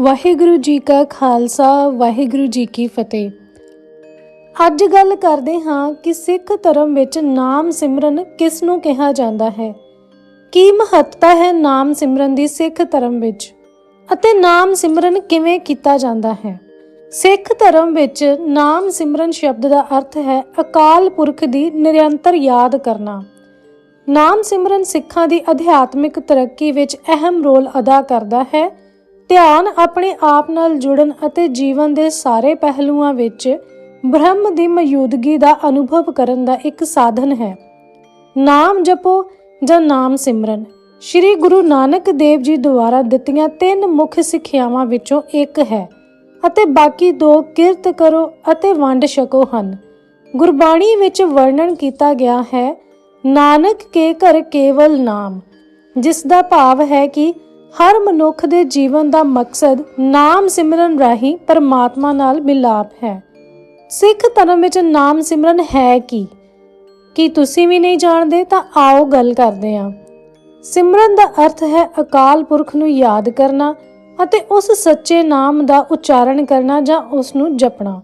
ਵਾਹਿਗੁਰੂ ਜੀ ਕਾ ਖਾਲਸਾ, ਵਾਹਿਗੁਰੂ ਜੀ ਕੀ ਫਤਿਹ। ਅੱਜ ਗੱਲ ਕਰਦੇ ਹਾਂ ਕਿ ਸਿੱਖ ਧਰਮ ਵਿੱਚ ਨਾਮ ਸਿਮਰਨ ਕਿਸ ਨੂੰ ਕਿਹਾ ਜਾਂਦਾ ਹੈ। ਕੀ ਮਹੱਤਤਾ ਹੈ ਨਾਮ ਸਿਮਰਨ ਦੀ ਸਿੱਖ ਧਰਮ ਵਿੱਚ? ਅਤੇ ਨਾਮ ਸਿਮਰਨ ਕਿਵੇਂ ਕੀਤਾ ਜਾਂਦਾ ਹੈ? ਸਿੱਖ ਧਰਮ ਵਿੱਚ ਨਾਮ ਸਿਮਰਨ ਸ਼ਬਦ ਦਾ ਅਰਥ ਹੈ ਅਕਾਲ ਪੁਰਖ ਦੀ ਨਿਰੰਤਰ ਯਾਦ ਕਰਨਾ। ਨਾਮ ਸਿਮਰਨ ਸਿੱਖਾਂ ਦੀ ਅਧਿਆਤਮਿਕ ਤਰੱਕੀ ਵਿੱਚ ਅਹਿਮ ਰੋਲ ਅਦਾ ਕਰਦਾ ਹੈ ਧਿਆਨ ਆਪਣੇ ਆਪ ਨਾਲ ਜੁੜਨ ਅਤੇ ਜੀਵਨ ਦੇ ਸਾਰੇ ਪਹਿਲੂਆਂ ਵਿੱਚ ਬ੍ਰਹਮ ਦੀ ਮੌਜੂਦਗੀ ਦਾ ਅਨੁਭਵ ਕਰਨ ਦਾ ਇੱਕ ਸਾਧਨ ਹੈ। ਨਾਮ ਜਪੋ ਜਾਂ ਨਾਮ ਸਿਮਰਨ। ਸ੍ਰੀ ਗੁਰੂ ਨਾਨਕ ਦੇਵ ਜੀ ਦੁਆਰਾ ਦਿੱਤੀਆਂ ਤਿੰਨ ਮੁੱਖ ਸਿੱਖਿਆਵਾਂ ਵਿੱਚੋਂ ਇੱਕ ਹੈ ਅਤੇ ਬਾਕੀ ਦੋ ਕਿਰਤ ਕਰੋ ਅਤੇ ਵੰਡ ਛਕੋ ਹਨ। ਗੁਰਬਾਣੀ ਵਿੱਚ ਵਰਣਨ ਕੀਤਾ ਗਿਆ ਹੈ, ਨਾਨਕ ਕੇ ਘਰ ਕੇਵਲ ਨਾਮ ਜਿਸ ਦਾ ਭਾਵ ਹੈ ਕਿ ਹਰ ਮਨੁੱਖ ਦੇ ਜੀਵਨ ਦਾ ਮਕਸਦ ਨਾਮ ਸਿਮਰਨ ਰਾਹੀਂ ਪਰਮਾਤਮਾ ਨਾਲ ਮਿਲਾਪ ਹੈ। ਸਿੱਖ ਧਰਮ ਵਿੱਚ ਨਾਮ ਸਿਮਰਨ ਹੈ ਕੀ? ਕੀ ਤੁਸੀਂ ਵੀ ਨਹੀਂ ਜਾਣਦੇ ਤਾਂ ਆਓ ਗੱਲ ਕਰਦੇ ਹਾਂ। ਸਿਮਰਨ ਦਾ ਅਰਥ ਹੈ ਅਕਾਲ ਪੁਰਖ ਨੂੰ ਯਾਦ ਕਰਨਾ ਅਤੇ ਉਸ ਸੱਚੇ ਨਾਮ ਦਾ ਉਚਾਰਨ ਕਰਨਾ ਜਾਂ ਉਸ ਨੂੰ ਜਪਣਾ।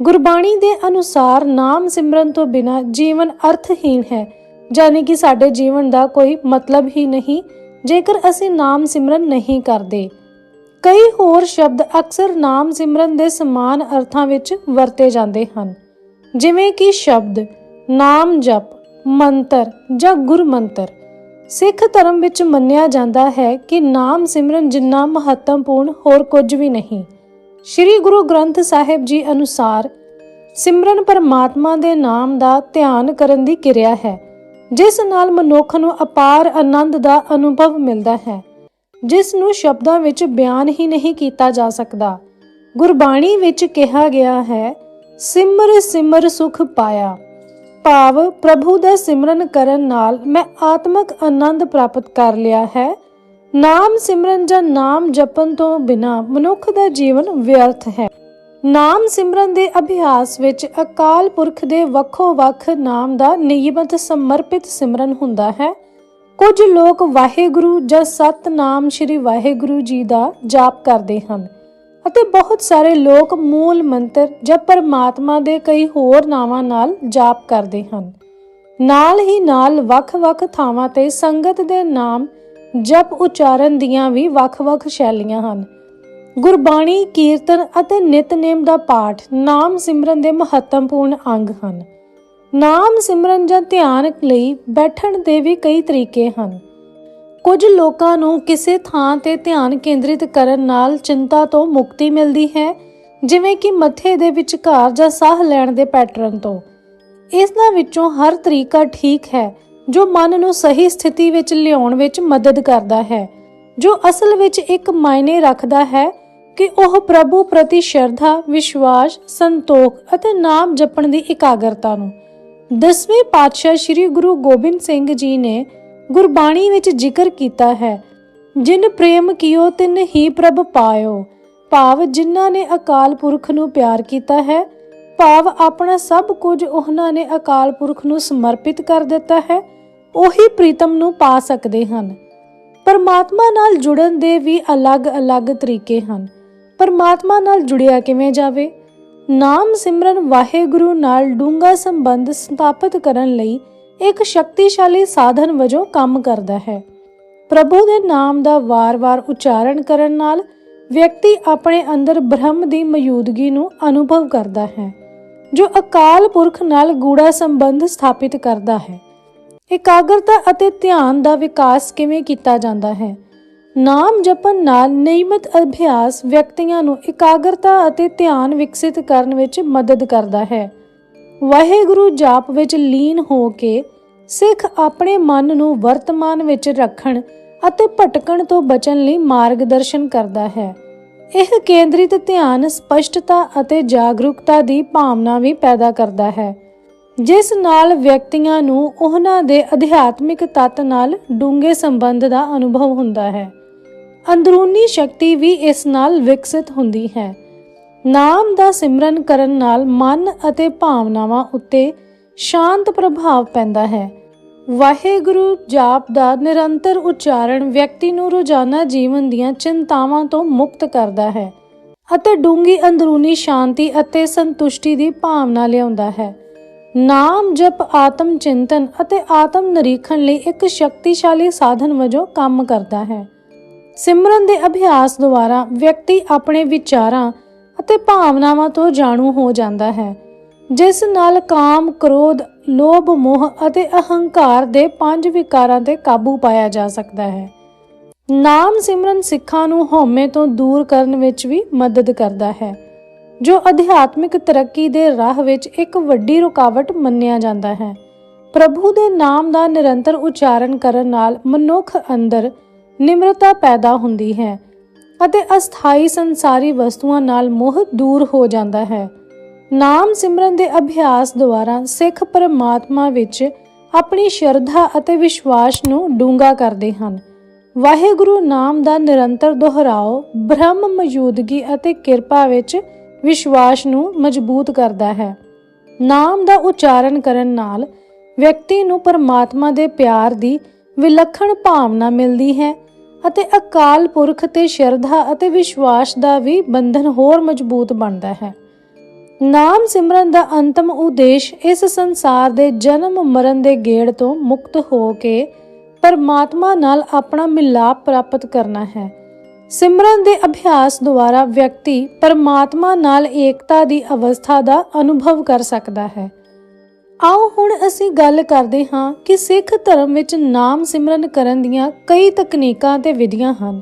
ਗੁਰਬਾਣੀ ਦੇ ਅਨੁਸਾਰ ਨਾਮ ਸਿਮਰਨ ਤੋਂ ਬਿਨਾ ਜੀਵਨ ਅਰਥਹੀਣ ਹੈ, ਯਾਨੀ ਕਿ ਸਾਡੇ ਜੀਵਨ ਦਾ ਕੋਈ ਮਤਲਬ ਹੀ ਨਹੀਂ ਜੇਕਰ ਅਸੀਂ ਨਾਮ ਸਿਮਰਨ ਨਹੀਂ ਕਰਦੇ। ਕਈ ਹੋਰ ਸ਼ਬਦ ਅਕਸਰ ਨਾਮ ਸਿਮਰਨ ਦੇ ਸਮਾਨ ਅਰਥਾਂ ਵਿੱਚ ਵਰਤੇ ਜਾਂਦੇ ਹਨ। ਜਿਵੇਂ ਕਿ ਸ਼ਬਦ, ਨਾਮ ਜਪ, ਮੰਤਰ ਜਾਂ ਗੁਰਮੰਤਰ। ਸਿੱਖ ਧਰਮ ਵਿੱਚ ਮੰਨਿਆ ਜਾਂਦਾ ਹੈ ਕਿ ਨਾਮ ਸਿਮਰਨ ਜਿੰਨਾ ਮਹੱਤਵਪੂਰਨ ਹੋਰ ਕੁਝ ਵੀ ਨਹੀਂ। ਸ੍ਰੀ ਗੁਰੂ ਗ੍ਰੰਥ ਸਾਹਿਬ ਜੀ ਅਨੁਸਾਰ, ਸਿਮਰਨ ਪਰਮਾਤਮਾ ਦੇ ਨਾਮ ਦਾ ਧਿਆਨ ਕਰਨ ਦੀ ਕਿਰਿਆ ਹੈ। ਜਿਸ ਨਾਲ ਮਨੁੱਖ ਨੂੰ ਅਪਾਰ ਆਨੰਦ ਦਾ ਅਨੁਭਵ ਮਿਲਦਾ ਹੈ, ਜਿਸ ਨੂੰ ਸ਼ਬਦਾਂ ਵਿੱਚ ਬਿਆਨ ਹੀ ਨਹੀਂ ਕੀਤਾ ਜਾ ਸਕਦਾ। ਗੁਰਬਾਣੀ ਵਿੱਚ ਕਿਹਾ ਗਿਆ ਹੈ, ਸਿਮਰ ਸਿਮਰ ਸੁਖ ਪਾਇਆ। ਭਾਵ, ਪ੍ਰਭੂ ਦਾ ਸਿਮਰਨ ਕਰਨ ਨਾਲ ਮੈਂ ਆਤਮਿਕ ਆਨੰਦ ਪ੍ਰਾਪਤ ਕਰ ਲਿਆ ਹੈ। ਨਾਮ ਸਿਮਰਨ ਜਾਂ ਨਾਮ ਜਪਣ ਤੋਂ ਬਿਨਾ ਮਨੁੱਖ ਦਾ ਜੀਵਨ ਵਿਅਰਥ ਹੈ। ਨਾਮ ਸਿਮਰਨ ਦੇ ਅਭਿਆਸ ਵਿੱਚ ਅਕਾਲ ਪੁਰਖ ਦੇ ਵੱਖੋ-ਵੱਖ ਨਾਮ ਦਾ ਨਿਯਮਤ ਸਮਰਪਿਤ ਸਿਮਰਨ ਹੁੰਦਾ ਹੈ। ਕੁਝ ਲੋਕ ਵਾਹਿਗੁਰੂ ਜਾਂ ਸਤਨਾਮ ਸ੍ਰੀ ਵਾਹਿਗੁਰੂ ਜੀ ਦਾ ਜਾਪ ਕਰਦੇ ਹਨ ਅਤੇ ਬਹੁਤ ਸਾਰੇ ਲੋਕ ਮੂਲ ਮੰਤਰ ਜਾਂ ਪਰਮਾਤਮਾ ਦੇ ਕਈ ਹੋਰ ਨਾਵਾਂ ਨਾਲ ਜਾਪ ਕਰਦੇ ਹਨ। ਨਾਲ ਹੀ ਨਾਲ ਵੱਖ-ਵੱਖ ਥਾਵਾਂ ਤੇ ਸੰਗਤ ਦੇ ਨਾਮ ਜਪ ਉਚਾਰਨ ਦੀਆਂ ਵੀ ਵੱਖ-ਵੱਖ ਸ਼ੈਲੀਆਂ ਹਨ। ਗੁਰਬਾਣੀ, ਕੀਰਤਨ ਅਤੇ ਨਿਤਨੇਮ ਦਾ ਪਾਠ ਨਾਮ ਸਿਮਰਨ ਦੇ ਮਹੱਤਵਪੂਰਨ ਅੰਗ ਹਨ। ਨਾਮ ਸਿਮਰਨ ਜਾਂ ਧਿਆਨ ਲਈ ਬੈਠਣ ਦੇ ਵੀ ਕਈ ਤਰੀਕੇ ਹਨ। ਕੁਝ ਲੋਕਾਂ ਨੂੰ ਕਿਸੇ ਥਾਂ ਤੇ ਧਿਆਨ ਕੇਂਦਰਿਤ ਕਰਨ ਨਾਲ ਚਿੰਤਾ ਤੋਂ ਮੁਕਤੀ ਮਿਲਦੀ ਹੈ, ਜਿਵੇਂ ਕਿ ਮੱਥੇ ਦੇ ਵਿਚਕਾਰ ਜਾਂ ਸਾਹ ਲੈਣ ਦੇ ਪੈਟਰਨ ਤੋਂ। ਇਸਨਾਂ ਵਿੱਚੋਂ ਹਰ ਤਰੀਕਾ ਠੀਕ ਹੈ, ਜੋ ਮਨ ਨੂੰ ਸਹੀ ਸਥਿਤੀ ਵਿੱਚ ਲਿਆਉਣ ਵਿੱਚ ਮਦਦ ਕਰਦਾ ਹੈ, ਜੋ ਅਸਲ ਵਿੱਚ ਇੱਕ ਮਾਇਨੇ ਰੱਖਦਾ ਹੈ ਕਿ ਉਹ ਪ੍ਰਭੂ ਪ੍ਰਤੀ ਸ਼ਰਧਾ, ਵਿਸ਼ਵਾਸ, ਸੰਤੋਖ ਅਤੇ ਨਾਮ ਜਪਣ ਦੀ ਇਕਾਗਰਤਾ ਨੂੰ। ਦਸਵੇਂ ਪਾਤਸ਼ਾਹ ਸ੍ਰੀ ਗੁਰੂ ਗੋਬਿੰਦ ਸਿੰਘ ਜੀ ਨੇ ਗੁਰਬਾਣੀ ਵਿੱਚ ਜ਼ਿਕਰ ਕੀਤਾ ਹੈ, ਜਿਨ ਪ੍ਰੇਮ ਕੀਓ ਤਿਨ ਹੀ ਪ੍ਰਭ ਪਾਇਓ। ਭਾਵ ਜਿਨ੍ਹਾਂ ਨੇ ਅਕਾਲ ਪੁਰਖ ਨੂੰ ਪਿਆਰ ਕੀਤਾ ਹੈ, ਭਾਵ ਆਪਣਾ ਸਭ ਕੁਝ ਉਹਨਾਂ ਨੇ ਅਕਾਲ ਪੁਰਖ ਨੂੰ ਸਮਰਪਿਤ ਕਰ ਦਿੱਤਾ ਹੈ, ਉਹੀ ਪ੍ਰੀਤਮ ਨੂੰ ਪਾ ਸਕਦੇ ਹਨ। ਪਰਮਾਤਮਾ ਨਾਲ ਜੁੜਨ ਦੇ ਵੀ ਅਲੱਗ-ਅਲੱਗ ਤਰੀਕੇ ਹਨ। ਪਰਮਾਤਮਾ ਨਾਲ ਜੁੜਿਆ ਕਿਵੇਂ ਜਾਵੇ? ਨਾਮ ਸਿਮਰਨ ਵਾਹਿਗੁਰੂ ਨਾਲ ਡੂੰਘਾ ਸੰਬੰਧ ਸਥਾਪਿਤ ਕਰਨ ਲਈ ਇੱਕ ਸ਼ਕਤੀਸ਼ਾਲੀ ਸਾਧਨ ਵਜੋਂ ਕੰਮ ਕਰਦਾ ਹੈ। ਪ੍ਰਭੂ ਦੇ ਨਾਮ ਦਾ ਵਾਰ-ਵਾਰ ਉਚਾਰਨ ਕਰਨ ਨਾਲ ਵਿਅਕਤੀ ਆਪਣੇ ਅੰਦਰ ਬ੍ਰਹਮ ਦੀ ਮੌਜੂਦਗੀ ਨੂੰ ਅਨੁਭਵ ਕਰਦਾ ਹੈ, ਜੋ ਅਕਾਲ ਪੁਰਖ ਨਾਲ ਗੂੜਾ ਸੰਬੰਧ ਸਥਾਪਿਤ ਕਰਦਾ ਹੈ। ਇਕਾਗਰਤਾ ਅਤੇ ਧਿਆਨ ਦਾ ਵਿਕਾਸ ਕਿਵੇਂ ਕੀਤਾ ਜਾਂਦਾ ਹੈ? ਨਾਮ ਜਪਣ ਨਾਲ ਨਿਯਮਿਤ ਅਭਿਆਸ ਵਿਅਕਤੀਆਂ ਨੂੰ ਇਕਾਗਰਤਾ ਅਤੇ ਧਿਆਨ ਵਿਕਸਿਤ ਕਰਨ ਵਿੱਚ ਮਦਦ ਕਰਦਾ ਹੈ। ਵਾਹਿਗੁਰੂ ਜਾਪ ਵਿੱਚ ਲੀਨ ਹੋ ਕੇ ਸਿੱਖ ਆਪਣੇ ਮਨ ਨੂੰ ਵਰਤਮਾਨ ਵਿੱਚ ਰੱਖਣ ਅਤੇ ਭਟਕਣ ਤੋਂ ਬਚਣ ਲਈ ਮਾਰਗਦਰਸ਼ਨ ਕਰਦਾ ਹੈ। ਇਹ ਕੇਂਦਰਿਤ ਧਿਆਨ ਸਪਸ਼ਟਤਾ ਅਤੇ ਜਾਗਰੂਕਤਾ ਦੀ ਭਾਵਨਾ ਵੀ ਪੈਦਾ ਕਰਦਾ ਹੈ, ਜਿਸ ਨਾਲ ਵਿਅਕਤੀਆਂ ਨੂੰ ਉਹਨਾਂ ਦੇ ਅਧਿਆਤਮਿਕ ਤੱਤ ਨਾਲ ਡੂੰਘੇ ਸੰਬੰਧ ਦਾ ਅਨੁਭਵ ਹੁੰਦਾ ਹੈ। ਅੰਦਰੂਨੀ ਸ਼ਕਤੀ ਵੀ ਇਸ ਨਾਲ ਵਿਕਸਿਤ ਹੁੰਦੀ ਹੈ। ਨਾਮ ਦਾ ਸਿਮਰਨ ਕਰਨ ਨਾਲ ਮਨ ਅਤੇ ਭਾਵਨਾਵਾਂ ਉੱਤੇ ਸ਼ਾਂਤ ਪ੍ਰਭਾਵ ਪੈਂਦਾ ਹੈ। ਵਾਹਿਗੁਰੂ ਜਾਪ ਦਾ ਨਿਰੰਤਰ ਉਚਾਰਨ ਵਿਅਕਤੀ ਨੂੰ ਰੋਜ਼ਾਨਾ ਜੀਵਨ ਦੀਆਂ ਚਿੰਤਾਵਾਂ ਤੋਂ ਮੁਕਤ ਕਰਦਾ ਹੈ ਅਤੇ ਡੂੰਗੀ ਅੰਦਰੂਨੀ ਸ਼ਾਂਤੀ ਅਤੇ ਸੰਤੁਸ਼ਟੀ ਦੀ ਭਾਵਨਾ ਲਿਆਉਂਦਾ ਹੈ। ਨਾਮ ਜਪ ਆਤਮ ਚਿੰਤਨ ਅਤੇ ਆਤਮ ਨਿਰੀਖਣ ਲਈ ਇੱਕ ਸ਼ਕਤੀਸ਼ਾਲੀ ਸਾਧਨ ਵਜੋਂ ਕੰਮ ਕਰਦਾ ਹੈ। ਸਿਮਰਨ ਦੇ ਅਭਿਆਸ ਦੁਆਰਾ ਵਿਅਕਤੀ ਆਪਣੇ ਵਿਚਾਰਾਂ ਅਤੇ ਭਾਵਨਾਵਾਂ ਤੋਂ ਜਾਣੂ ਹੋ ਜਾਂਦਾ ਹੈ ਜਿਸ ਨਾਲ ਕਾਮ, ਕ੍ਰੋਧ, ਲੋਭ, ਮੋਹ ਅਤੇ ਅਹੰਕਾਰ ਦੇ ਪੰਜ ਵਿਕਾਰਾਂ ਤੇ ਕਾਬੂ ਪਾਇਆ ਜਾ ਸਕਦਾ ਹੈ। ਨਾਮ ਸਿਮਰਨ ਸਿੱਖਾਂ ਨੂੰ ਹਉਮੈ ਤੋਂ ਦੂਰ ਕਰਨ ਵਿੱਚ ਵੀ ਮਦਦ ਕਰਦਾ ਹੈ ਜੋ ਅਧਿਆਤਮਿਕ ਤਰੱਕੀ ਦੇ ਰਾਹ ਵਿੱਚ ਇੱਕ ਵੱਡੀ ਰੁਕਾਵਟ ਮੰਨਿਆ ਜਾਂਦਾ ਹੈ। ਪ੍ਰਭੂ ਦੇ ਨਾਮ ਦਾ ਨਿਰੰਤਰ ਉਚਾਰਨ ਕਰਨ ਨਾਲ ਮਨੁੱਖ ਅੰਦਰ ਨਿਮਰਤਾ ਪੈਦਾ ਹੁੰਦੀ ਹੈ ਅਤੇ ਅਸਥਾਈ ਸੰਸਾਰੀ ਵਸਤੂਆਂ ਨਾਲ ਮੋਹ ਦੂਰ ਹੋ ਜਾਂਦਾ ਹੈ। ਨਾਮ ਸਿਮਰਨ ਦੇ ਅਭਿਆਸ ਦੁਆਰਾ ਸਿੱਖ ਪਰਮਾਤਮਾ ਵਿੱਚ ਆਪਣੀ ਸ਼ਰਧਾ ਅਤੇ ਵਿਸ਼ਵਾਸ ਨੂੰ ਡੂੰਘਾ ਕਰਦੇ ਹਨ। ਵਾਹਿਗੁਰੂ ਨਾਮ ਦਾ ਨਿਰੰਤਰ ਦੁਹਰਾਓ, ਬ੍ਰਹਮ ਮੌਜੂਦਗੀ ਅਤੇ ਕਿਰਪਾ ਵਿੱਚ ਵਿਸ਼ਵਾਸ ਨੂੰ ਮਜ਼ਬੂਤ ਕਰਦਾ ਹੈ। ਨਾਮ ਦਾ ਉਚਾਰਨ ਕਰਨ ਨਾਲ ਵਿਅਕਤੀ ਨੂੰ ਪਰਮਾਤਮਾ ਦੇ ਪਿਆਰ ਦੀ ਵਿਲੱਖਣ ਭਾਵਨਾ ਮਿਲਦੀ ਹੈ ਅਤੇ ਅਕਾਲ ਪੁਰਖ ਤੇ ਸ਼ਰਧਾ ਅਤੇ ਵਿਸ਼ਵਾਸ ਦਾ ਵੀ ਬੰਧਨ ਹੋਰ ਮਜ਼ਬੂਤ ਬਣਦਾ ਹੈ। ਨਾਮ ਸਿਮਰਨ ਦਾ ਅੰਤਮ ਉਦੇਸ਼ ਇਸ ਸੰਸਾਰ ਦੇ ਜਨਮ ਮਰਨ ਦੇ ਗੇੜ ਤੋਂ ਮੁਕਤ ਹੋ ਕੇ ਪਰਮਾਤਮਾ ਨਾਲ ਆਪਣਾ ਮਿਲਾਪ ਪ੍ਰਾਪਤ ਕਰਨਾ ਹੈ। ਸਿਮਰਨ ਦੇ ਅਭਿਆਸ ਦੁਆਰਾ ਵਿਅਕਤੀ ਪਰਮਾਤਮਾ ਨਾਲ ਏਕਤਾ ਦੀ ਅਵਸਥਾ ਦਾ ਅਨੁਭਵ ਕਰ ਸਕਦਾ ਹੈ। ਆਓ ਹੁਣ ਅਸੀਂ ਗੱਲ ਕਰਦੇ ਹਾਂ ਕਿ ਸਿੱਖ ਧਰਮ ਵਿੱਚ ਨਾਮ ਸਿਮਰਨ ਕਰਨ ਦੀਆਂ ਕਈ ਤਕਨੀਕਾਂ ਤੇ ਵਿਧੀਆਂ ਹਨ।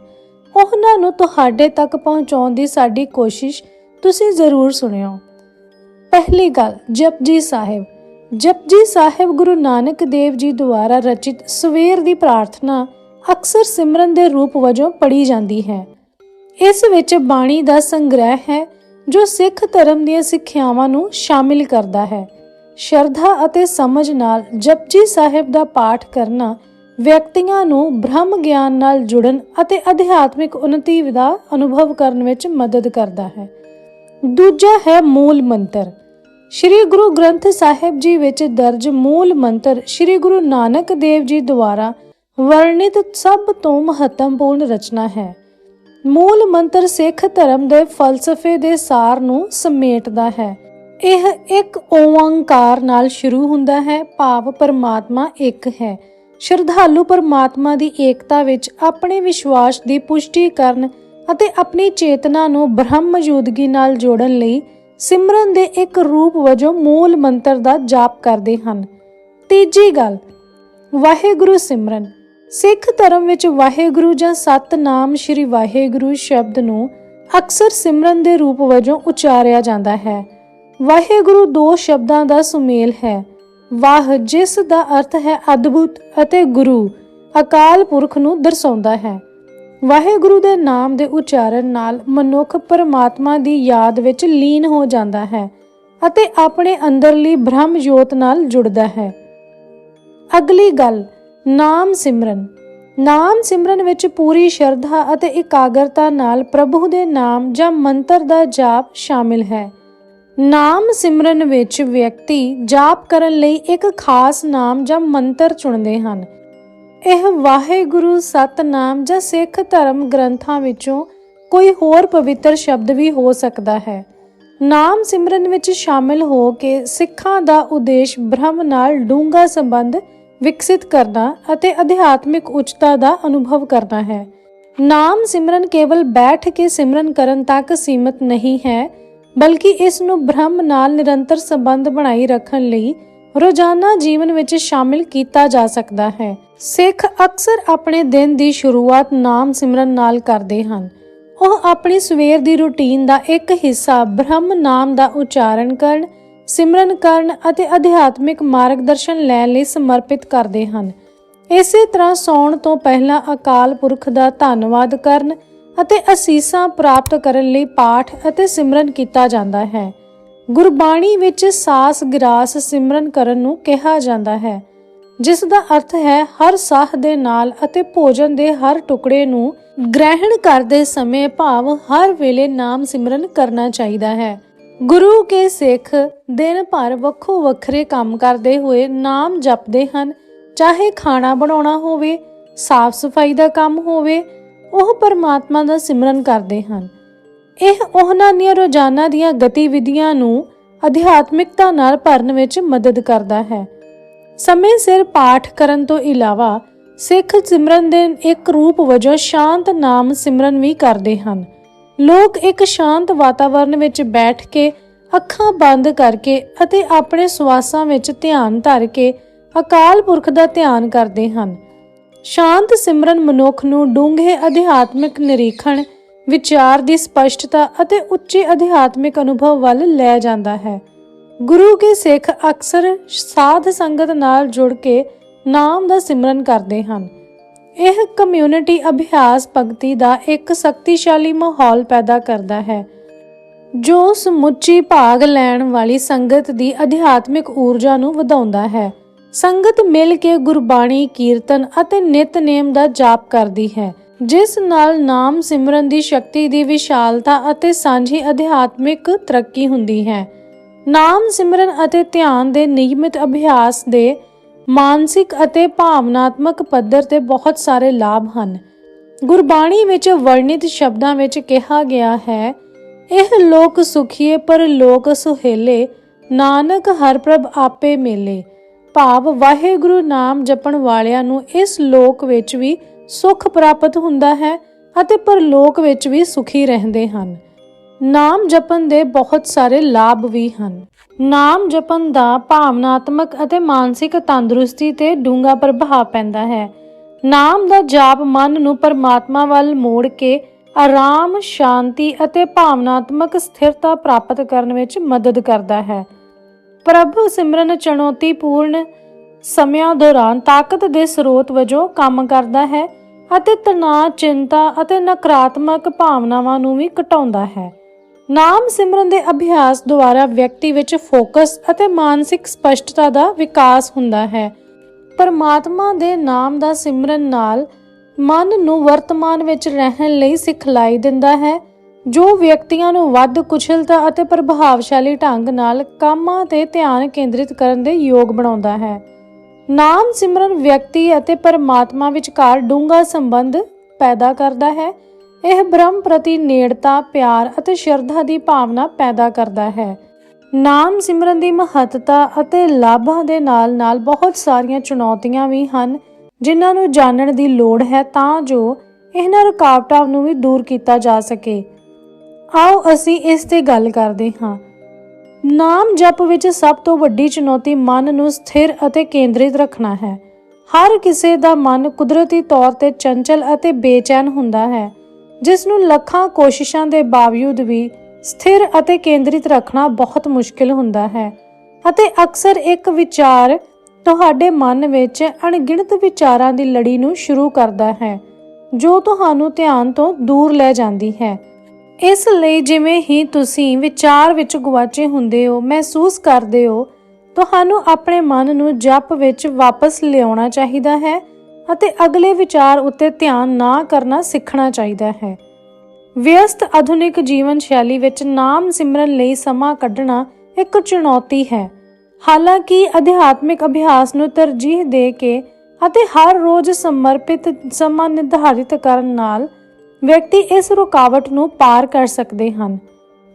ਉਹਨਾਂ ਨੂੰ ਤੁਹਾਡੇ ਤੱਕ ਪਹੁੰਚਾਉਣ ਦੀ ਸਾਡੀ ਕੋਸ਼ਿਸ਼ ਤੁਸੀਂ ਜ਼ਰੂਰ ਸੁਣਿਓ। ਪਹਿਲੀ ਗੱਲ, ਜਪਜੀ ਸਾਹਿਬ। ਜਪਜੀ ਸਾਹਿਬ ਗੁਰੂ ਨਾਨਕ ਦੇਵ ਜੀ ਦੁਆਰਾ ਰਚਿਤ ਸਵੇਰ ਦੀ ਪ੍ਰਾਰਥਨਾ ਅਕਸਰ ਸਿਮਰਨ ਦੇ ਰੂਪ ਵਜੋਂ ਪੜ੍ਹੀ ਜਾਂਦੀ ਹੈ। ਇਸ ਵਿੱਚ ਬਾਣੀ ਦਾ ਸੰਗ੍ਰਹਿ ਹੈ ਜੋ ਸਿੱਖ ਧਰਮ ਦੀਆਂ ਸਿੱਖਿਆਵਾਂ ਨੂੰ ਸ਼ਾਮਿਲ ਕਰਦਾ ਹੈ। ਸ਼ਰਧਾ ਅਤੇ ਸਮਝ ਨਾਲ ਜਪਜੀ ਸਾਹਿਬ ਦਾ ਪਾਠ ਕਰਨਾ ਵਿਅਕਤੀਆਂ ਨੂੰ ਬ੍ਰਹਮ ਗਿਆਨ ਨਾਲ ਜੁੜਨ ਅਤੇ ਅਧਿਆਤਮਿਕ ਉન્નਤੀ ਦਾ ਅਨੁਭਵ ਕਰਨ ਵਿੱਚ ਮਦਦ ਕਰਦਾ ਹੈ। ਦੂਜਾ ਹੈ ਮੂਲ ਮੰਤਰ। ਸ਼੍ਰੀ ਗੁਰੂ ਗ੍ਰੰਥ ਸਾਹਿਬ ਜੀ ਵਿੱਚ ਦਰਜ ਮੂਲ ਮੰਤਰ ਸ਼੍ਰੀ ਗੁਰੂ ਨਾਨਕ ਦੇਵ ਜੀ ਦੁਆਰਾ ਵਰਣਿਤ ਸਭ ਤੋਂ ਮਹੱਤਵਪੂਰਨ ਰਚਨਾ ਹੈ। ਮੂਲ ਮੰਤਰ ਸਿੱਖ ਧਰਮ ਦੇ ਫਲਸਫੇ ਦੇ ਸਾਰ ਨੂੰ ਸਮੇਟਦਾ ਹੈ। ਇਹ ਇੱਕ ਓੰਕਾਰ ਨਾਲ ਸ਼ੁਰੂ ਹੁੰਦਾ ਹੈ, ਭਾਵ ਪਰਮਾਤਮਾ ਇੱਕ ਹੈ। ਸ਼ਰਧਾਲੂ ਪਰਮਾਤਮਾ ਦੀ ਏਕਤਾ ਵਿੱਚ ਆਪਣੇ ਵਿਸ਼ਵਾਸ ਦੀ ਪੁਸ਼ਟੀ ਕਰਨ ਅਤੇ ਆਪਣੀ ਚੇਤਨਾ ਨੂੰ ਬ੍ਰਹਮ ਮੌਜੂਦਗੀ ਨਾਲ ਜੋੜਨ ਲਈ ਸਿਮਰਨ ਦੇ ਇੱਕ ਰੂਪ ਵਜੋਂ ਮੂਲ ਮੰਤਰ ਦਾ ਜਾਪ ਕਰਦੇ ਹਨ। ਤੀਜੀ ਗੱਲ, ਵਾਹਿਗੁਰੂ ਸਿਮਰਨ। ਸਿੱਖ ਧਰਮ ਵਿੱਚ ਵਾਹਿਗੁਰੂ ਜਾਂ ਸਤਨਾਮ ਸ਼੍ਰੀ ਵਾਹਿਗੁਰੂ ਸ਼ਬਦ ਨੂੰ ਅਕਸਰ ਸਿਮਰਨ ਦੇ ਰੂਪ ਵਜੋਂ ਉਚਾਰਿਆ ਜਾਂਦਾ ਹੈ। ਵਾਹਿਗੁਰੂ ਦੋ ਸ਼ਬਦਾਂ ਦਾ ਸੁਮੇਲ ਹੈ। ਵਾਹ, ਜਿਸ ਦਾ ਅਰਥ ਹੈ ਅਦਭੁਤ ਅਤੇ ਗੁਰੂ, ਅਕਾਲ ਪੁਰਖ ਨੂੰ ਦਰਸਾਉਂਦਾ ਹੈ। ਵਾਹਿਗੁਰੂ ਦੇ ਨਾਮ ਦੇ ਉਚਾਰਨ ਨਾਲ ਮਨੁੱਖ ਪਰਮਾਤਮਾ ਦੀ ਯਾਦ ਵਿੱਚ ਲੀਨ ਹੋ ਜਾਂਦਾ ਹੈ ਅਤੇ ਆਪਣੇ ਅੰਦਰਲੀ ਬ੍ਰਹਮ ਜੋਤ ਨਾਲ ਜੁੜਦਾ ਹੈ। ਅਗਲੀ ਗੱਲ, ਨਾਮ ਸਿਮਰਨ। ਨਾਮ ਸਿਮਰਨ ਵਿੱਚ ਪੂਰੀ ਸ਼ਰਧਾ ਅਤੇ ਇਕਾਗਰਤਾ ਨਾਲ ਪ੍ਰਭੂ ਦੇ ਨਾਮ ਜਾਂ ਮੰਤਰ ਦਾ ਜਾਪ ਸ਼ਾਮਿਲ ਹੈ। ਨਾਮ ਸਿਮਰਨ ਵਿੱਚ ਵਿਅਕਤੀ ਜਾਪ ਕਰਨ ਲਈ ਇੱਕ ਖਾਸ ਨਾਮ ਜਾਂ ਮੰਤਰ ਚੁਣਦੇ ਹਨ। ਇਹ ਵਾਹਿਗੁਰੂ, ਸਤਨਾਮ ਜਾਂ ਸਿੱਖ ਧਰਮ ਗ੍ਰੰਥਾਂ ਵਿੱਚੋਂ ਕੋਈ ਹੋਰ ਪਵਿੱਤਰ ਸ਼ਬਦ ਵੀ ਹੋ ਸਕਦਾ ਹੈ। ਨਾਮ ਸਿਮਰਨ ਵਿੱਚ ਸ਼ਾਮਿਲ ਹੋ ਕੇ ਸਿੱਖਾਂ ਦਾ ਉਦੇਸ਼ ਬ੍ਰਹਮ ਨਾਲ ਡੂੰਘਾ ਸੰਬੰਧ ਵਿਕਸਿਤ ਕਰਨਾ ਅਤੇ ਅਧਿਆਤਮਿਕ ਉੱਚਤਾ ਦਾ ਅਨੁਭਵ ਕਰਨਾ ਹੈ। ਨਾਮ ਸਿਮਰਨ ਕੇਵਲ ਬੈਠ ਕੇ ਸਿਮਰਨ ਕਰਨ ਤੱਕ ਸੀਮਿਤ ਨਹੀਂ ਹੈ ਬਲਕਿ ਇਸ ਨੂੰ ਬ੍ਰਹਮ ਨਾਲ ਨਿਰੰਤਰ ਸੰਬੰਧ ਬਣਾਈ ਰੱਖਣ ਲਈ ਰੋਜ਼ਾਨਾ ਜੀਵਨ ਵਿੱਚ ਸ਼ਾਮਿਲ ਕੀਤਾ ਜਾ ਸਕਦਾ ਹੈ। ਸਿੱਖ ਅਕਸਰ ਆਪਣੇ ਦਿਨ ਦੀ ਸ਼ੁਰੂਆਤ ਨਾਮ ਸਿਮਰਨ ਨਾਲ ਕਰਦੇ ਹਨ। ਉਹ ਆਪਣੀ ਸਵੇਰ ਦੀ ਰੁਟੀਨ ਦਾ ਇੱਕ ਹਿੱਸਾ ਬ੍ਰਹਮ ਨਾਮ ਦਾ ਉਚਾਰਨ ਕਰਨ, ਸਿਮਰਨ ਕਰਨ ਅਤੇ ਅਧਿਆਤਮਿਕ ਮਾਰਗਦਰਸ਼ਨ ਲੈਣ ਲਈ ਸਮਰਪਿਤ ਕਰਦੇ ਹਨ। ਇਸੇ ਤਰ੍ਹਾਂ ਸੌਣ ਤੋਂ ਪਹਿਲਾਂ ਅਕਾਲ ਪੁਰਖ ਦਾ ਧੰਨਵਾਦ ਕਰਨ ਅਤੇ ਅਸੀਸਾਂ ਪ੍ਰਾਪਤ ਕਰਨ ਲਈ ਪਾਠ ਅਤੇ ਸਿਮਰਨ ਕੀਤਾ ਜਾਂਦਾ ਹੈ। ਗੁਰਬਾਣੀ ਵਿੱਚ ਸਾਸ ਗਿਰਾਸ ਸਿਮਰਨ ਕਰਨ ਨੂੰ ਕਿਹਾ ਜਾਂਦਾ ਹੈ, ਜਿਸ ਦਾ ਅਰਥ ਹੈ ਹਰ ਸਾਹ ਦੇ ਨਾਲ ਅਤੇ ਭੋਜਨ ਦੇ ਹਰ ਟੁਕੜੇ ਨੂੰ ਗ੍ਰਹਿਣ ਕਰਦੇ ਸਮੇਂ ਭਾਵ ਹਰ ਵੇਲੇ ਨਾਮ ਸਿਮਰਨ ਕਰਨਾ ਚਾਹੀਦਾ ਹੈ। ਗੁਰੂ ਕੇ ਸਿੱਖ ਦਿਨ ਭਰ ਵੱਖੋ ਵੱਖਰੇ ਕੰਮ ਕਰਦੇ ਹੋਏ ਨਾਮ ਜਪਦੇ ਹਨ, ਚਾਹੇ ਖਾਣਾ ਬਣਾਉਣਾ ਹੋਵੇ, ਸਾਫ਼ ਸਫ਼ਾਈ ਦਾ ਕੰਮ ਹੋਵੇ ਉਹ ਪਰਮਾਤਮਾ ਦਾ ਸਿਮਰਨ ਕਰਦੇ ਹਨ। ਇਹ ਉਹਨਾਂ ਦੀਆਂ ਰੋਜ਼ਾਨਾ ਦੀਆਂ ਗਤੀਵਿਧੀਆਂ ਨੂੰ ਅਧਿਆਤਮਿਕਤਾ ਨਾਲ ਭਰਨ ਵਿੱਚ ਮਦਦ ਕਰਦਾ ਹੈ। ਸਮੇਂ ਸਿਰ ਪਾਠ ਕਰਨ ਤੋਂ ਇਲਾਵਾ ਸਿੱਖ ਸਿਮਰਨ ਦੇ ਇੱਕ ਰੂਪ ਵਜੋਂ ਸ਼ਾਂਤ ਨਾਮ ਸਿਮਰਨ ਵੀ ਕਰਦੇ ਹਨ। ਲੋਕ ਇੱਕ ਸ਼ਾਂਤ ਵਾਤਾਵਰਣ ਵਿੱਚ ਬੈਠ ਕੇ ਅੱਖਾਂ ਬੰਦ ਕਰਕੇ ਅਤੇ ਆਪਣੇ ਸਵਾਸਾਂ ਵਿੱਚ ਧਿਆਨ ਧਰ ਕੇ ਅਕਾਲ ਪੁਰਖ ਦਾ ਧਿਆਨ ਕਰਦੇ ਹਨ। ਸ਼ਾਂਤ ਸਿਮਰਨ ਮਨੁੱਖ ਨੂੰ ਡੂੰਘੇ ਅਧਿਆਤਮਿਕ ਨਿਰੀਖਣ, ਵਿਚਾਰ ਦੀ ਸਪਸ਼ਟਤਾ ਅਤੇ ਉੱਚੇ ਅਧਿਆਤਮਿਕ ਅਨੁਭਵ ਵੱਲ ਲੈ ਜਾਂਦਾ ਹੈ। ਗੁਰੂ ਕੇ ਸਿੱਖ ਅਕਸਰ ਸਾਧ ਸੰਗਤ ਨਾਲ ਜੁੜ ਕੇ ਨਾਮ ਦਾ ਸਿਮਰਨ ਕਰਦੇ ਹਨ। ਇਹ ਕਮਿਊਨਿਟੀ ਅਭਿਆਸ ਭਗਤੀ ਦਾ ਇੱਕ ਸ਼ਕਤੀਸ਼ਾਲੀ ਮਾਹੌਲ ਪੈਦਾ ਕਰਦਾ ਹੈ, ਜੋ ਸਮੁੱਚੀ ਭਾਗ ਲੈਣ ਵਾਲੀ ਸੰਗਤ ਦੀ ਅਧਿਆਤਮਿਕ ਊਰਜਾ ਨੂੰ ਵਧਾਉਂਦਾ ਹੈ। ਸੰਗਤ ਮਿਲ ਕੇ ਗੁਰਬਾਣੀ, ਕੀਰਤਨ ਅਤੇ ਨਿਤਨੇਮ ਦਾ ਜਾਪ ਕਰਦੀ ਹੈ, ਜਿਸ ਨਾਲ ਨਾਮ ਸਿਮਰਨ ਦੀ ਸ਼ਕਤੀ ਦੀ ਵਿਸ਼ਾਲਤਾ ਅਤੇ ਸਾਂਝੀ ਅਧਿਆਤਮਿਕ ਤਰੱਕੀ ਹੁੰਦੀ ਹੈ। ਨਾਮ ਸਿਮਰਨ ਅਤੇ ਧਿਆਨ ਦੇ ਨਿਯਮਿਤ ਅਭਿਆਸ ਦੇ ਮਾਨਸਿਕ ਅਤੇ ਭਾਵਨਾਤਮਕ ਪੱਧਰ ਤੇ ਬਹੁਤ ਸਾਰੇ ਲਾਭ ਹਨ। ਗੁਰਬਾਣੀ ਵਿੱਚ ਵਰਣਿਤ ਸ਼ਬਦਾਂ ਵਿੱਚ ਕਿਹਾ ਗਿਆ ਹੈ, ਇਹ ਲੋਕ ਸੁਖੀਏ ਪਰ ਲੋਕ ਸੁਹੇਲੇ, ਨਾਨਕ ਹਰ ਪ੍ਰਭ ਆਪੇ ਮੇਲੇ। ਭਾਵ ਵਾਹਿਗੁਰੂ ਨਾਮ ਜਪਣ ਵਾਲਿਆਂ ਨੂੰ ਇਸ ਲੋਕ ਵਿੱਚ ਵੀ ਸੁਖ ਪ੍ਰਾਪਤ ਹੁੰਦਾ ਹੈ ਅਤੇ ਪਰਲੋਕ ਵਿੱਚ ਵੀ ਸੁਖੀ ਰਹਿੰਦੇ ਹਨ। ਨਾਮ ਜਪਣ ਦੇ ਬਹੁਤ ਸਾਰੇ ਲਾਭ ਵੀ ਹਨ। ਨਾਮ ਜਪਣ ਦਾ ਭਾਵਨਾਤਮਕ ਅਤੇ ਮਾਨਸਿਕ ਤੰਦਰੁਸਤੀ ਤੇ ਡੂੰਘਾ ਪ੍ਰਭਾਵ ਪੈਂਦਾ ਹੈ। ਨਾਮ ਦਾ ਜਾਪ ਮਨ ਨੂੰ ਪਰਮਾਤਮਾ ਵੱਲ ਮੋੜ ਕੇ ਆਰਾਮ, ਸ਼ਾਂਤੀ ਅਤੇ ਭਾਵਨਾਤਮਕ ਸਥਿਰਤਾ ਪ੍ਰਾਪਤ ਕਰਨ ਵਿੱਚ ਮਦਦ ਕਰਦਾ ਹੈ। ਪ੍ਰਭੂ ਸਿਮਰਨ ਚੁਣੌਤੀਪੂਰਨ ਸਮਿਆਂ ਦੌਰਾਨ ਤਾਕਤ ਦੇ ਸਰੋਤ ਵਜੋਂ ਕੰਮ ਕਰਦਾ ਹੈ ਅਤੇ ਤਣਾਅ, ਚਿੰਤਾ ਅਤੇ ਨਕਾਰਾਤਮਕ ਭਾਵਨਾਵਾਂ ਨੂੰ ਵੀ ਘਟਾਉਂਦਾ ਹੈ। ਨਾਮ ਸਿਮਰਨ ਦੇ ਅਭਿਆਸ ਦੁਆਰਾ ਵਿਅਕਤੀ ਵਿੱਚ ਫੋਕਸ ਅਤੇ ਮਾਨਸਿਕ ਸਪਸ਼ਟਤਾ ਦਾ ਵਿਕਾਸ ਹੁੰਦਾ ਹੈ। ਪਰਮਾਤਮਾ ਦੇ ਨਾਮ ਦਾ ਸਿਮਰਨ ਨਾਲ ਮਨ ਨੂੰ ਵਰਤਮਾਨ ਵਿੱਚ ਰਹਿਣ ਲਈ ਸਿਖਲਾਈ ਦਿੰਦਾ ਹੈ ਜੋ ਵਿਅਕਤੀਆਂ ਨੂੰ ਵੱਧ ਕੁਸ਼ਲਤਾ ਅਤੇ ਪ੍ਰਭਾਵਸ਼ਾਲੀ ਢੰਗ ਨਾਲ ਕੰਮਾਂ ਤੇ ਧਿਆਨ ਕੇਂਦਰਿਤ ਕਰਨ ਦੇ ਯੋਗ ਬਣਾਉਂਦਾ ਹੈ। ਨਾਮ ਸਿਮਰਨ ਵਿਅਕਤੀ ਅਤੇ ਪਰਮਾਤਮਾ ਵਿਚਕਾਰ ਡੂੰਘਾ ਸੰਬੰਧ ਪੈਦਾ ਕਰਦਾ ਹੈ। ਇਹ ਬ੍ਰਹਮ ਪ੍ਰਤੀ ਨੇੜਤਾ, ਪਿਆਰ ਅਤੇ ਸ਼ਰਧਾ ਦੀ ਭਾਵਨਾ ਪੈਦਾ ਕਰਦਾ ਹੈ। ਨਾਮ ਸਿਮਰਨ ਦੀ ਮਹੱਤਤਾ ਅਤੇ ਲਾਭਾਂ ਦੇ ਨਾਲ-ਨਾਲ ਬਹੁਤ ਸਾਰੀਆਂ ਚੁਣੌਤੀਆਂ ਵੀ ਹਨ, ਜਿਨ੍ਹਾਂ ਨੂੰ ਜਾਣਨ ਦੀ ਲੋੜ ਹੈ ਤਾਂ ਜੋ ਇਹਨਾਂ ਰੁਕਾਵਟਾਂ ਨੂੰ ਵੀ ਦੂਰ ਕੀਤਾ ਜਾ ਸਕੇ। ਆਓ ਅਸੀਂ ਇਸ ਤੇ ਗੱਲ ਕਰਦੇ ਹਾਂ। ਨਾਮ ਜਪ ਵਿੱਚ ਸਭ ਤੋਂ ਵੱਡੀ ਚੁਣੌਤੀ ਮਨ ਨੂੰ ਸਥਿਰ ਅਤੇ ਕੇਂਦਰਿਤ ਰੱਖਣਾ ਹੈ। ਹਰ ਕਿਸੇ ਦਾ ਮਨ ਕੁਦਰਤੀ ਤੌਰ ਤੇ ਚੰਚਲ ਅਤੇ ਬੇਚੈਨ ਹੁੰਦਾ ਹੈ, ਜਿਸ ਨੂੰ ਲੱਖਾਂ ਕੋਸ਼ਿਸ਼ਾਂ ਦੇ ਬਾਵਜੂਦ ਵੀ ਸਥਿਰ ਅਤੇ ਕੇਂਦਰਿਤ ਰੱਖਣਾ ਬਹੁਤ ਮੁਸ਼ਕਿਲ ਹੁੰਦਾ ਹੈ ਅਤੇ ਅਕਸਰ ਇੱਕ ਵਿਚਾਰ ਤੁਹਾਡੇ ਮਨ ਵਿੱਚ ਅਣਗਿਣਤ ਵਿਚਾਰਾਂ ਦੀ ਲੜੀ ਨੂੰ ਸ਼ੁਰੂ ਕਰਦਾ ਹੈ, ਜੋ ਤੁਹਾਨੂੰ ਧਿਆਨ ਤੋਂ ਦੂਰ ਲੈ ਜਾਂਦੀ ਹੈ। ਇਸ ਲਈ ਜਿਵੇਂ ਹੀ ਤੁਸੀਂ ਵਿਚਾਰ ਵਿੱਚ ਗੁਆਚੇ ਹੁੰਦੇ ਹੋ, ਮਹਿਸੂਸ ਕਰਦੇ ਹੋ, ਤੁਹਾਨੂੰ ਆਪਣੇ ਮਨ ਨੂੰ ਜਪ ਵਿੱਚ ਵਾਪਸ ਲਿਆਉਣਾ ਚਾਹੀਦਾ ਹੈ ਅਤੇ ਅਗਲੇ ਵਿਚਾਰ ਉੱਤੇ ਧਿਆਨ ਨਾ ਕਰਨਾ ਸਿੱਖਣਾ ਚਾਹੀਦਾ ਹੈ। ਵਿਅਸਤ ਆਧੁਨਿਕ ਜੀਵਨ ਸ਼ੈਲੀ ਵਿੱਚ ਨਾਮ ਸਿਮਰਨ ਲਈ ਸਮਾਂ ਕੱਢਣਾ ਇੱਕ ਚੁਣੌਤੀ ਹੈ। ਹਾਲਾਂਕਿ ਅਧਿਆਤਮਿਕ ਅਭਿਆਸ ਨੂੰ ਤਰਜੀਹ ਦੇ ਕੇ ਅਤੇ ਹਰ ਰੋਜ਼ ਸਮਰਪਿਤ ਸਮਾਂ ਨਿਰਧਾਰਿਤ ਕਰਨ ਨਾਲ ਵਿਅਕਤੀ ਇਸ ਰੁਕਾਵਟ ਨੂੰ ਪਾਰ ਕਰ ਸਕਦੇ ਹਨ।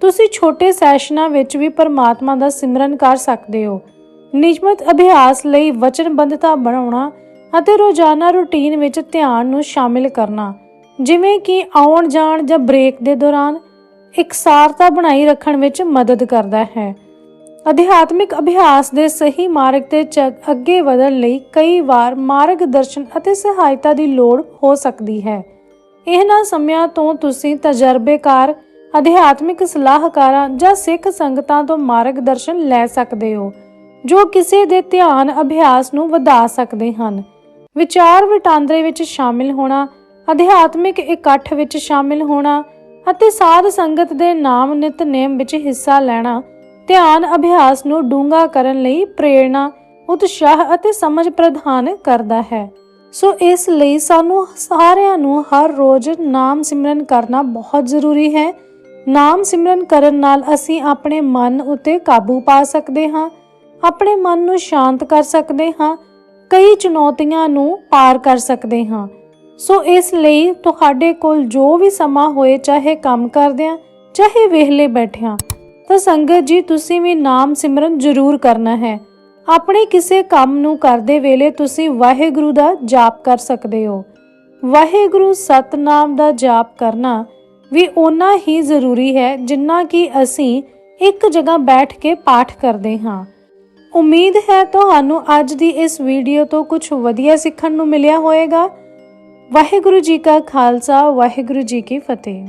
ਤੁਸੀਂ ਛੋਟੇ ਸੈਸ਼ਨਾਂ ਵਿੱਚ ਵੀ ਪਰਮਾਤਮਾ ਦਾ ਸਿਮਰਨ ਕਰ ਸਕਦੇ ਹੋ। ਨਿਯਮਿਤ ਅਭਿਆਸ ਲਈ ਵਚਨਬੱਧਤਾ ਬਣਾਉਣਾ ਅਤੇ ਰੋਜ਼ਾਨਾ ਰੁਟੀਨ ਵਿੱਚ ਧਿਆਨ ਨੂੰ ਸ਼ਾਮਿਲ ਕਰਨਾ। ਜਿਵੇਂ ਕਿ ਆਉਣ ਜਾਣ ਜਾਂ ਬ੍ਰੇਕ ਦੇ ਦੌਰਾਨ ਇਕਸਾਰਤਾ ਬਣਾਈ ਰੱਖਣ ਵਿੱਚ ਮਦਦ ਕਰਦਾ ਹੈ। ਅਧਿਆਤਮਿਕ ਅਭਿਆਸ ਦੇ ਸਹੀ ਮਾਰਗ ਤੇ ਚ- ਅੱਗੇ ਵਧਣ ਲਈ ਕਈ ਵਾਰ ਮਾਰਗਦਰਸ਼ਨ ਅਤੇ ਸਹਾਇਤਾ ਦੀ ਲੋੜ ਹੋ ਸਕਦੀ ਹੈ। ਇਹਨਾਂ ਸਮਿਆਂ ਤੋਂ ਤੁਸੀਂ ਤਜਰਬੇਕਾਰ, ਅਧਿਆਤਮਿਕ ਸਲਾਹਕਾਰਾਂ ਜਾਂ ਸਿੱਖ ਸੰਗਤਾਂ ਤੋਂ ਮਾਰਗਦਰਸ਼ਨ ਲੈ ਸਕਦੇ ਹੋ, ਜੋ ਕਿਸੇ ਦੇ ਧਿਆਨ ਅਭਿਆਸ ਨੂੰ ਵਧਾ ਸਕਦੇ ਹਨ। ਵਿਚਾਰ ਵਟਾਂਦਰੇ ਵਿੱਚ ਸ਼ਾਮਿਲ ਹੋਣਾ, ਅਧਿਆਤਮਿਕ ਇਕੱਠ ਵਿੱਚ ਸ਼ਾਮਿਲ ਹੋਣਾ ਅਤੇ ਸਾਧ ਸੰਗਤ ਦੇ ਨਾਮ ਨਿਤਨੇਮ ਵਿੱਚ ਹਿੱਸਾ ਲੈਣਾ, ਧਿਆਨ ਅਭਿਆਸ ਨੂੰ ਡੂੰਘਾ ਕਰਨ ਲਈ ਪ੍ਰੇਰਣਾ, ਉਤਸ਼ਾਹ ਅਤੇ ਸਮਝ ਪ੍ਰਦਾਨ ਕਰਦਾ ਹੈ। ਸੋ ਇਸ ਲਈ ਸਾਨੂੰ ਸਾਰਿਆਂ ਨੂੰ ਹਰ ਰੋਜ਼ ਨਾਮ ਸਿਮਰਨ ਕਰਨਾ ਬਹੁਤ ਜ਼ਰੂਰੀ ਹੈ। ਨਾਮ ਸਿਮਰਨ ਕਰਨ ਨਾਲ ਅਸੀਂ ਆਪਣੇ ਮਨ ਉਤੇ ਕਾਬੂ ਪਾ ਸਕਦੇ ਹਾਂ, ਆਪਣੇ ਮਨ ਨੂੰ ਸ਼ਾਂਤ ਕਰ ਸਕਦੇ ਹਾਂ, ਕਈ ਚੁਣੌਤੀਆਂ ਨੂੰ ਪਾਰ ਕਰ ਸਕਦੇ ਹਾਂ। ਸੋ ਇਸ ਲਈ ਤੁਹਾਡੇ ਕੋਲ ਜੋ ਵੀ ਸਮਾਂ ਹੋਏ, ਚਾਹੇ ਕੰਮ ਕਰਦਿਆਂ, ਚਾਹੇ ਵਿਹਲੇ ਬੈਠਿਆਂ, ਤਾਂ ਸੰਗਤ ਜੀ, ਤੁਸੀਂ ਵੀ ਨਾਮ ਸਿਮਰਨ ਜ਼ਰੂਰ ਕਰਨਾ ਹੈ। ਆਪਣੇ ਕਿਸੇ ਕੰਮ ਨੂੰ ਕਰਦੇ ਵੇਲੇ ਤੁਸੀਂ ਵਾਹਿਗੁਰੂ ਦਾ ਜਾਪ ਕਰ ਸਕਦੇ ਹੋ। ਵਾਹਿਗੁਰੂ ਸਤਨਾਮ ਦਾ ਜਾਪ ਕਰਨਾ ਵੀ ਓਨਾ ਹੀ ਜ਼ਰੂਰੀ ਹੈ ਜਿੰਨਾ ਕਿ ਅਸੀਂ ਇੱਕ ਜਗ੍ਹਾ ਬੈਠ ਕੇ ਪਾਠ ਕਰਦੇ ਹਾਂ। ਉਮੀਦ ਹੈ ਤੁਹਾਨੂੰ ਅੱਜ ਦੀ ਇਸ ਵੀਡੀਓ ਤੋਂ ਕੁਝ ਵਧੀਆ ਸਿੱਖਣ ਨੂੰ ਮਿਲਿਆ ਹੋਵੇਗਾ। ਵਾਹਿਗੁਰੂ ਜੀ ਕਾ ਖਾਲਸਾ, ਵਾਹਿਗੁਰੂ ਜੀ ਕੀ ਫਤਿਹ।